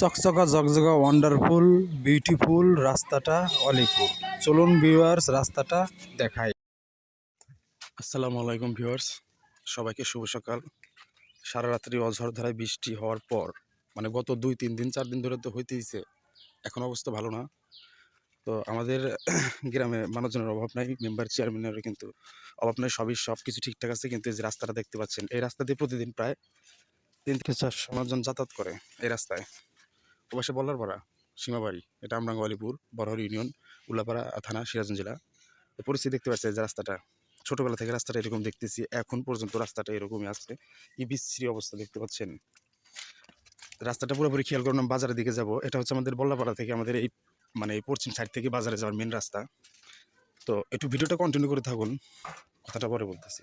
চকচকা জকজকা wonderful beautiful রাস্তাটা অলিপুর। চলুন ভিউয়ার্স রাস্তাটা দেখাই। আসসালামু আলাইকুম ভিউয়ার্স সবাইকে শুভ সকাল। সারা রাত্রি অঝড় ধারায় বৃষ্টি হওয়ার পর মানে গত দুই, তিন দিন, চার দিন ধরে তো হইতেইছে, এখন অবস্থা ভালো না। তো আমাদের গ্রামে মানুষজনের অভাব নাই মেম্বার চেয়ারম্যানেরও কিন্তু অভাব নাই, সবই সব কিছু ঠিকঠাক আছে, কিন্তু এই যে রাস্তাটা দেখতে পাচ্ছেন, এই রাস্তা দিয়ে প্রতিদিন প্রায় তিন থেকে চারশো মানুষজন যাতায়াত করে এই রাস্তায়। ওপাশে বল্লার পাড়া সীমাবাড়ি, এটা আমরাঙ্গ আলিপুর, বড়হর ইউনিয়ন, উল্লাপাড়া থানা, সিরাজগঞ্জ জেলা। পরিস্থিতি দেখতে পাচ্ছি যে রাস্তাটা, ছোটোবেলা থেকে রাস্তাটা এরকম দেখতেছি, এখন পর্যন্ত রাস্তাটা এরকমই আছে। কি বিশ্রী অবস্থা দেখতে পাচ্ছেন। রাস্তাটা পুরোপুরি খেয়াল করুন আমি বাজারের দিকে যাব, এটা হচ্ছে আমাদের বল্লাপাড়া থেকে আমাদের এই মানে এই পশ্চিম সাইড থেকে বাজারে যাওয়ার মেন রাস্তা। তো একটু ভিডিওটা কন্টিনিউ করে থাকুন, কথাটা পরে বলতেছি।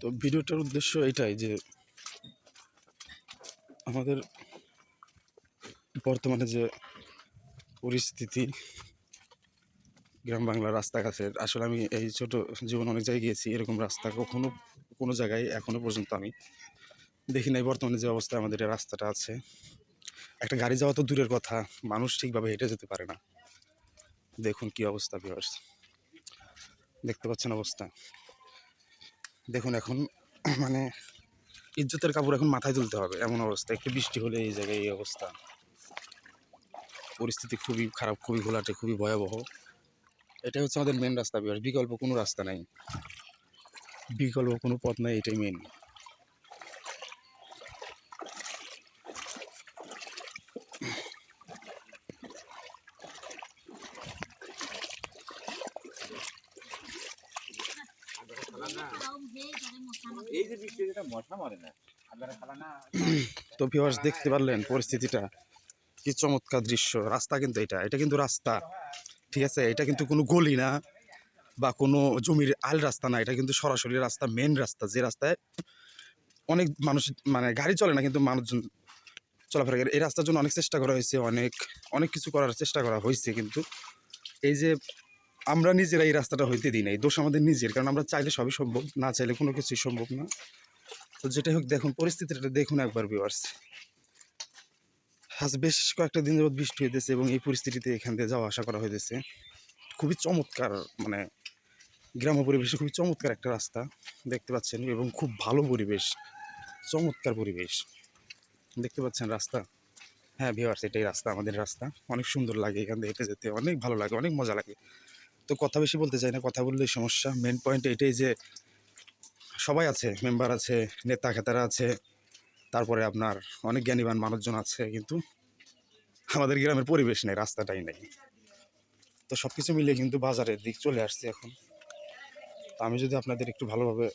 তো ভিডিওটার উদ্দেশ্য এটাই যে আমাদের বর্তমানে যে পরিস্থিতি, গ্রাম বাংলার রাস্তাঘাটের, আসলে আমি এই ছোট জীবন অনেক জায়গায় গিয়েছি, এরকম রাস্তা কখনো কোনো জায়গায় এখনও পর্যন্ত আমি দেখি নাই। বর্তমানে যে অবস্থায় আমাদের এই রাস্তাটা আছে, একটা গাড়ি যাওয়া তো দূরের কথা, মানুষ ঠিকভাবে হেঁটে যেতে পারে না। দেখুন কি অবস্থা ভিউয়ার্স দেখতে পাচ্ছেন অবস্থা। দেখুন এখন মানে ইজ্জতের কাপড় এখন মাথায় তুলতে হবে, এমন অবস্থা। একটু বৃষ্টি হলে এই জায়গায় এই অবস্থা। পরিস্থিতি খুবই খারাপ, খুবই ঘোলাটে, খুবই ভয়াবহ। এটাই হচ্ছে আমাদের মেন রাস্তা, বিকল্প কোনো রাস্তা নাই। বিকল্প কোনো পথ নাই, এটাই মেন এই যে বৃষ্টি যেটা মশা মারে না আপনারা খালা না তো ভিউয়ার্স দেখতে পারলেন পরিস্থিতিটা। কি চমৎকার দৃশ্য। রাস্তা কিন্তু এটা এটা কিন্তু রাস্তা। ঠিক আছে এটা কিন্তু কোনো গলি না বা কোনো জমির আল রাস্তা না এটা কিন্তু সরাসরি রাস্তা মেন রাস্তা। যে রাস্তায় অনেক মানুষ মানে গাড়ি চলে না কিন্তু মানুষজন চলাফেরা করে। এই রাস্তার জন্য অনেক চেষ্টা করা হয়েছে অনেক অনেক কিছু করার চেষ্টা করা হয়েছে কিন্তু। এই যে আমরা নিজেরা এই রাস্তাটা হইতে দিই না এই দোষ আমাদের নিজের, কারণ আমরা চাইলে সবই সম্ভব, না চাইলে কোনো কিছুই সম্ভব না। তো যেটাই হোক, দেখুন, পরিস্থিতিটা দেখুন একবার ভিউয়ার্স আজ বেশ কয়েকটা দিন যাবত বৃষ্টি হইতেছে এবং এই পরিস্থিতিতে এখান দিয়ে যাওয়া আসা করা হইতেছে। খুবই চমৎকার মানে গ্রাম্য পরিবেশে খুবই চমৎকার একটা রাস্তা দেখতে পাচ্ছেন, এবং খুব ভালো পরিবেশ, চমৎকার পরিবেশ। দেখতে পাচ্ছেন রাস্তা? হ্যাঁ ভিওয়ার্স এটাই রাস্তা, আমাদের রাস্তা। অনেক সুন্দর লাগে এখান থেকে হেঁটে যেতে, অনেক ভালো লাগে, অনেক মজা লাগে। তো কথা বেশি বলতে চাই না, কথা বললেই সমস্যা। মেন পয়েন্ট এটাই যে, সবাই আছে মেম্বার আছে, নেতা খেতারা আছে, তারপরে আপনার অনেক জ্ঞানীবান মানুষজন আছে, কিন্তু আমাদের গ্রামের পরিবেশ নেই, রাস্তাটাই নেই। তো সব কিছু মিলিয়ে কিন্তু বাজারের দিক চলে আসছে এখন। তো আমি যদি আপনাদের একটু ভালোভাবে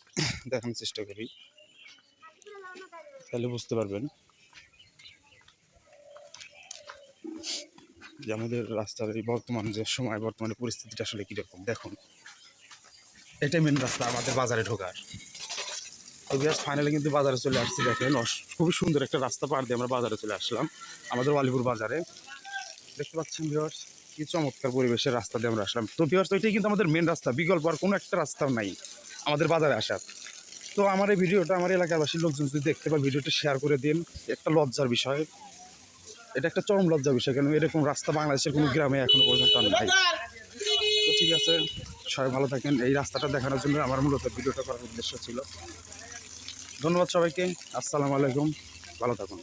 দেখানোর চেষ্টা করি, তাহলে বুঝতে পারবেন। যে আমাদের রাস্তার এই বর্তমান যে সময়, বর্তমানে পরিস্থিতিটা আসলে কীরকম? দেখুন, এটাই মেন রাস্তা আমাদের বাজারে ঢোকার। তো বিয়াস ফাইনালি কিন্তু বাজারে চলে আসছি, দেখেন খুবই সুন্দর একটা রাস্তা পার দিয়ে আমরা বাজারে চলে আসলাম, আমাদের ওয়ালিপুর বাজারে। দেখতে পাচ্ছেন ভিওর্স কি চমৎকার পরিবেশের রাস্তা দিয়ে আমরা আসলাম। তো ভিওর্স ওইটাই কিন্তু আমাদের মেন রাস্তা, বিকল্প আর কোনো একটা রাস্তাও নাই আমাদের বাজারে আসার। তো আমার এই ভিডিওটা, আমার এলাকাবাসীর লোকজন যদি দেখতে পায়, ভিডিওটা শেয়ার করে দিন, একটা লজ্জার বিষয়। এটা একটা চরম লজ্জা বিষয় কেন এরকম রাস্তা বাংলাদেশের কোনো গ্রামে এখনও পর্যন্ত নাই। তো ঠিক আছে, সবাই ভালো থাকেন। এই রাস্তাটা দেখানোর জন্য আমার মূলত ভিডিওটা করার উদ্দেশ্য ছিল। ধন্যবাদ সবাইকে। আসসালামু আলাইকুম। ভালো থাকুন।